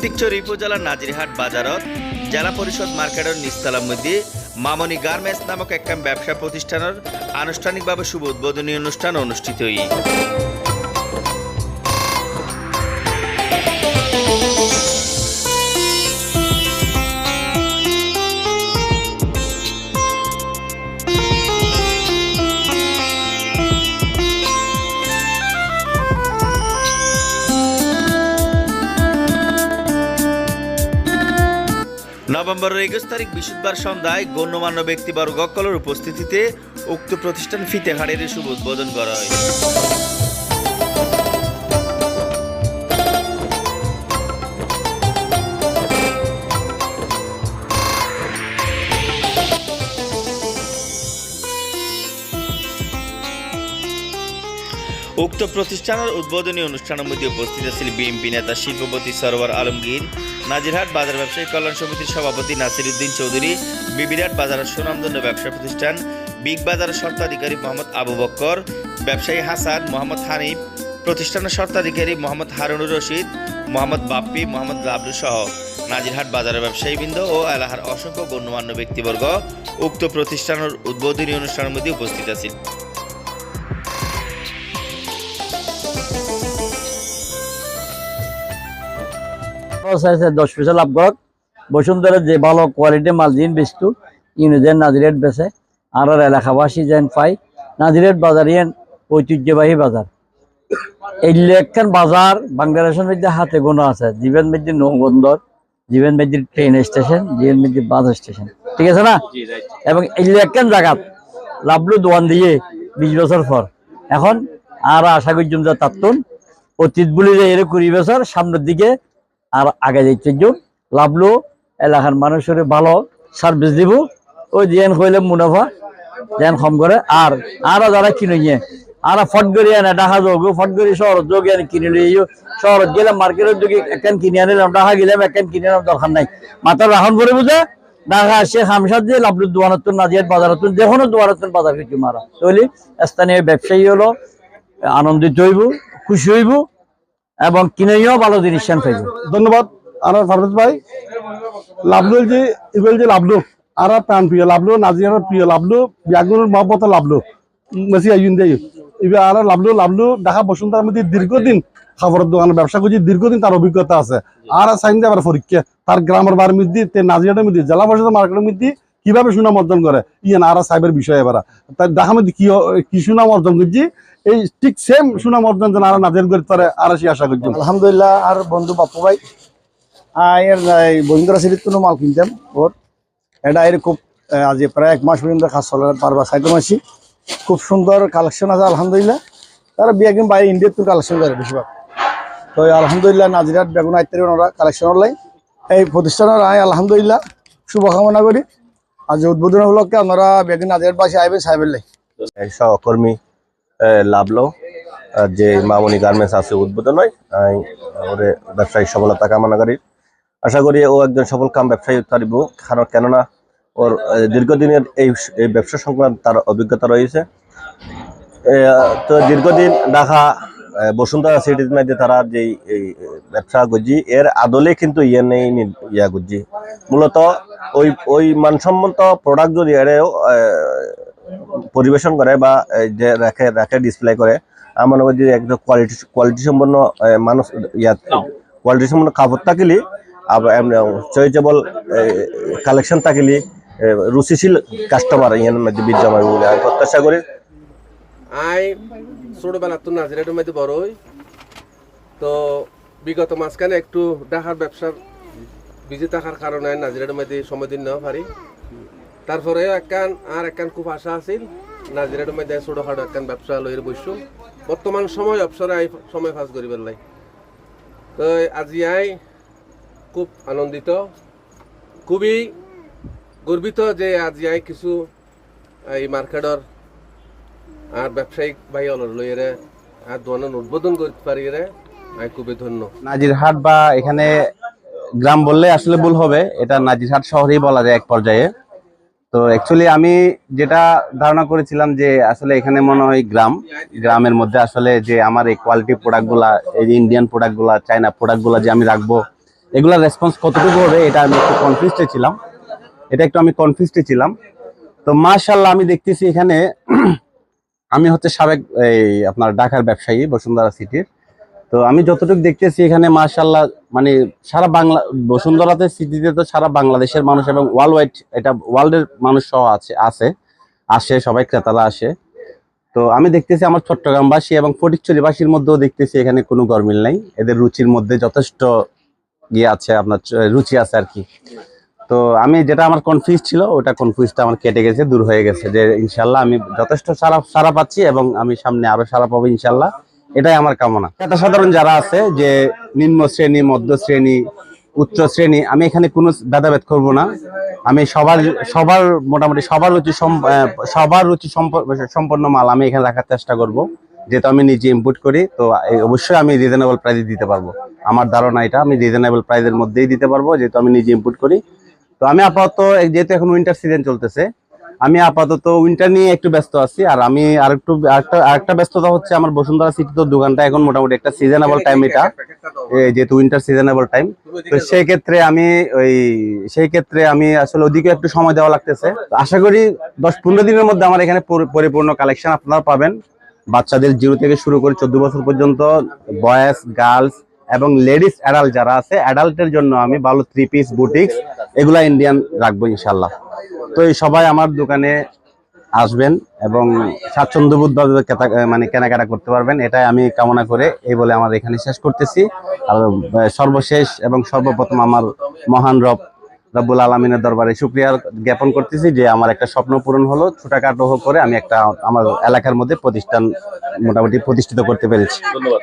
ফটিকচুরি উপজেলার নাজিরহাট বাজারত জেলা পরিষদ মার্কেটের নিস্তালার মধ্যে মামনি গার্মেন্টস নামক একখান ব্যবসা প্রতিষ্ঠানের আনুষ্ঠানিকভাবে শুভ উদ্বোধনী অনুষ্ঠান অনুষ্ঠিত হই। নভেম্বরের একুশ তারিখ বৃহস্পতিবার সন্ধ্যায় গণ্যমান্য ব্যক্তিবর্গ কলর উপস্থিতিতে উক্ত প্রতিষ্ঠান ফিতে হাড়ের শুভ উদ্বোধন করা হয়। উক্ত প্রতিষ্ঠানের উদ্বোধনী অনুষ্ঠানের মধ্যে উপস্থিত ছিল বিএনপি নেতা শিল্পপতি সরোয়ার আলমগীর, নাজিরহাট বাজার ব্যবসায়ী কল্যাণ সমিতির সভাপতি নাসির উদ্দিন চৌধুরী বিবিরাট বাজারের সুনামধন্য ব্যবসা প্রতিষ্ঠান, বিগ বাজারের স্বত্বাধিকারী মোহাম্মদ আবু বক্কর, ব্যবসায়ী হাসান মোহাম্মদ হানিফ, প্রতিষ্ঠানের স্বত্বাধিকারী মোহাম্মদ হারুনুর রশিদ, মোহাম্মদ বাপ্পি, মোহাম্মদ লাবলু সহ নাজিরহাট বাজারের ব্যবসায়ীবৃন্দ ও এলাকার অসংখ্য গণ্যমান্য ব্যক্তিবর্গ উক্ত প্রতিষ্ঠানের উদ্বোধনী অনুষ্ঠানের মধ্যে উপস্থিত আছেন। দশ পয়সা লাভ করক বসুন্ধরা যে ভালো কোয়ালিটি মাল বেচতু ইউনিজেন নাজিরেট বেচে আর এলাকাবাসী যেন পাই নাজিরেট বাজার ইয়েন ঐতিহ্যবাহী বাজার। এই বাজার বাংলাদেশের মধ্যে হাতে গোনা আছে। জীবন মধ্যে নৌবন্দর জীবন মধ্যে ট্রেন স্টেশন জীবন মধ্যে বাস স্টেশন ঠিক আছে না? এবং এই জায়গা লাভলু দোয়ান দিয়ে বিশ বছর পর। এখন আর আশা করছিলাম যে তাত্তুন। অতীত বলি যে এর কুড়ি বছর সামনের দিকে আর আগে যাইতে যোগ লাভলো, এলাকার মানুষের ভালো সার্ভিস দিব। ওই যেন হইলে মুনাফা যেন কম করে। আর আর যারা কিনে নিয়ে, আর ফট করি আনে ডাহা যোগ, ফট করি শহর যোগ এনে কিনে লিয়ে শহর গেলাম মার্কেটের যোগে একখান কিনে আনিলাম ডাহা গেলাম একখান কিনে আনার দরকার নাই। মাথা রাখন করে বুঝে ডাহা সে হামসাদ দিয়ে লাভলু দোয়ানতুন নাজিয়ার বাজারতুন যে কোনো দোয়ানতুন বাজার কিছু মারা। তৈলি স্থানীয় ব্যবসায়ী হলো, আনন্দিত হইব, খুশি হইব। এবং কিনেও ভালো জিনিস ধন্যবাদ ভাই। আর প্রাণ প্রিয় প্রিয় মহব্বত মেসি আইন দেয় আর মধ্যে দীর্ঘদিন খাবারের দোকানে ব্যবসা করছি, দীর্ঘদিন তার অভিজ্ঞতা আছে। আর সাইন আবার পরীক্ষা, তার গ্রামের বার মধ্যে, তে নাজিয়াটের মধ্যে, জেলা পরিষদ মার্কেটের মধ্যে কীভাবে সুনাম অর্জন করে, ইয়ান আর সাইবের বিষয় এবার। তাই ঢাকা মধ্যে কি কি সুনাম অর্জন করছি এই ঠিক সেম সুনাম অর্জন যেন আর নাজিয়ার করতে পারে আর সে আশা করছি আলহামদুলিল্লাহ আর বন্ধু বাপ্পু ভাই এর এই বন্ধুরা সিরিজ কোনো মাল কিনতাম ওর। এটা এর খুব আজ প্রায় এক মাস পর্যন্ত কাজ চলার পারবা সাইতে মাসি খুব সুন্দর কালেকশন আছে আলহামদুলিল্লাহ। তারা বিয়ে একদিন বাইরে ইন্ডিয়ার তো কালেকশন করে বেশিরভাগ। তো আলহামদুলিল্লাহ নাজিরাট বেগুন আইতারি ওনারা কালেকশন লাই এই প্রতিষ্ঠানের আয় আলহামদুলিল্লাহ শুভকামনা করি। আজ উদ্বোধন উপলক্ষে আপনারা বেগুন নাজিরাট বাসে আইবেন সাহেবের লাই সহকর্মী লাভলো। যে মামনি গার্মেন্টস আছে, উদ্বোধন হয় ওরে ব্যবসায়িক সফলতা কামনা করি। আশা করি ও একজন সফল কাম ব্যবসায়ী পারিব কারণ কেননা ওর দীর্ঘদিনের এই এই ব্যবসা সংক্রান্ত তার অভিজ্ঞতা রয়েছে। তো দীর্ঘদিন ঢাকা বসুন্ধরা সিটির মধ্যে তারা যে ব্যবসা গুজি এর আদলে কিন্তু ইয়ে নেই ইয়া গুজি মূলত ওই ওই মানসম্মত প্রোডাক্ট যদি এরেও পরিবেশন করে বা এই যে রাখে রাখে ডিসপ্লে করে আমার মনে করি যে একদম কোয়ালিটি কোয়ালিটি সম্পন্ন মানুষ ইয়াত কোয়ালিটি সম্পন্ন কাপড় থাকিলি আবার এমনি চয়েজেবল কালেকশন থাকিলি রুচিশীল কাস্টমার ইয়ার মধ্যে বিদ্যমান বলে আমি প্রত্যাশা করি। আই ছোটবেলা তো নাজিরাটের মধ্যে বড় হই তো বিগত মাঝখানে একটু ঢাকার ব্যবসার বিজি থাকার কারণে নাজিরাটের মধ্যে সময় দিন নেওয়া পারি। তারপরে একখান আর একখান খুব আশা আছিল। নাজিরাটের মধ্যে ছোটখাটো একখান ব্যবসা লইয়ের বর্তমান সময় অবসরে আই সময় পাস করি পেলাই তো আজি আই খুব আনন্দিত, খুবই গর্বিত যে আজি আই কিছু এই মার্কেটর আর ব্যবসায়িক ভাই অলর লইরে আর দোকানের উদ্বোধন করতে পারি রে আমি খুবই ধন্য। নাজিরহাট বা এখানে গ্রাম বললে আসলে ভুল হবে, এটা নাজিরহাট শহরেই বলা যায় এক পর্যায়ে। তো অ্যাকচুয়ালি আমি যেটা ধারণা করেছিলাম যে আসলে এখানে মনে হয় গ্রাম, গ্রামের মধ্যে আসলে যে আমার এই কোয়ালিটি প্রোডাক্টগুলা এই যে ইন্ডিয়ান প্রোডাক্টগুলা চাইনা প্রোডাক্টগুলা যে আমি রাখব এগুলার রেসপন্স কতটুকু হবে এটা আমি একটু কনফিউজড ছিলাম। এটা একটু আমি কনফিউজড ছিলাম। তো মাশাল্লাহ আমি দেখতেছি এখানে, আমি হচ্ছে সাবেক এই আপনার ঢাকার ব্যবসায়ী বসুন্ধরা সিটির। তো আমি যতটুকু দেখতেছি এখানে মাশাল্লাহ মানে সারা বাংলা, বসুন্ধরাতে, সিটিতে তো সারা বাংলাদেশের মানুষ এবং ওয়ার্ল্ড ওয়াইড এটা ওয়ার্ল্ডের মানুষ সহ আছে আছে, আসে, সবাই ক্রেতারা আসে। তো আমি দেখতেছি আমার চট্টগ্রামবাসী এবং ফটিকচুরিবাসীর মধ্যেও দেখতেছি এখানে কোনো গরমিল নাই। এদের রুচির মধ্যে যথেষ্ট ইয়ে আছে, আপনার রুচি আছে আর কি। তো আমি যেটা আমার কনফিউজ ছিল, ওটা কনফিউজটা আমার কেটে গেছে, দূর হয়ে গেছে যে ইনশাল্লাহ আমি যথেষ্ট সারা সারা পাচ্ছি এবং আমি সামনে আরও সারা পাবো ইনশাল্লাহ এটাই আমার কামনা। এটা সাধারণ যারা আছে যে নিম্ন শ্রেণি, মধ্য শ্রেণি, উচ্চ শ্রেণি, আমি এখানে কোনো ভেদাভেদ করব না। আমি সবার সবার মোটামুটি সবার রুচি সবার রুচি সম্প- সম্পন্ন মাল আমি এখানে রাখার চেষ্টা করব। যেহেতু আমি নিজে ইম্পোর্ট করি, তো অবশ্যই আমি রিজনেবল প্রাইসে দিতে পারব। আমার ধারণা এটা, আমি রিজনেবল প্রাইসের মধ্যেই দিতে পারব, যেহেতু আমি নিজে ইম্পোর্ট করি। তো আমি আপাতত, যেহেতু এখন উইন্টার সিজন চলতেছে আমি আপাতত উইন্টার নিয়ে একটু ব্যস্ত আছি আর আমি আরেকটু আরেকটা আরেকটা ব্যস্ততা হচ্ছে আমার বসুন্ধরা সিটি তো দোকানটা এখন মোটামুটি একটা সিজনেবল টাইম এটা। যেহেতু উইন্টার সিজনেবল টাইম তো সেই ক্ষেত্রে আমি ওই সেই ক্ষেত্রে আমি আসলে ওদিকে একটু সময় দেওয়া লাগতেছে। আশা করি দশ পনেরো দিনের মধ্যে আমার এখানে পরিপূর্ণ কালেকশন আপনারা পাবেন। বাচ্চাদের জিরো থেকে শুরু করে চোদ্দ বছর পর্যন্ত বয়েজ গার্লস এবং লেডিস অ্যাডাল্ট যারা আছে, অ্যাডাল্টের জন্য আমি ভালো থ্রি পিস বুটিক্স এগুলা ইন্ডিয়ান রাখব ইনশাল্লাহ তো এই সবাই আমার দোকানে আসবেন এবং স্বাচ্ছন্দ্যবোধভাবে মানে কেনাকাটা করতে পারবেন। এটাই আমি কামনা করে এই বলে আমার এখানে শেষ করতেছি। আর সর্বশেষ এবং সর্বপ্রথম আমার মহান রব রব্বুল আলমিনের দরবারে শুক্রিয়া জ্ঞাপন করতেছি যে আমার একটা স্বপ্ন পূরণ হলো ছোটখাটো করে আমি একটা আমার এলাকার মধ্যে প্রতিষ্ঠান মোটামুটি প্রতিষ্ঠিত করতে পেরেছি। ধন্যবাদ।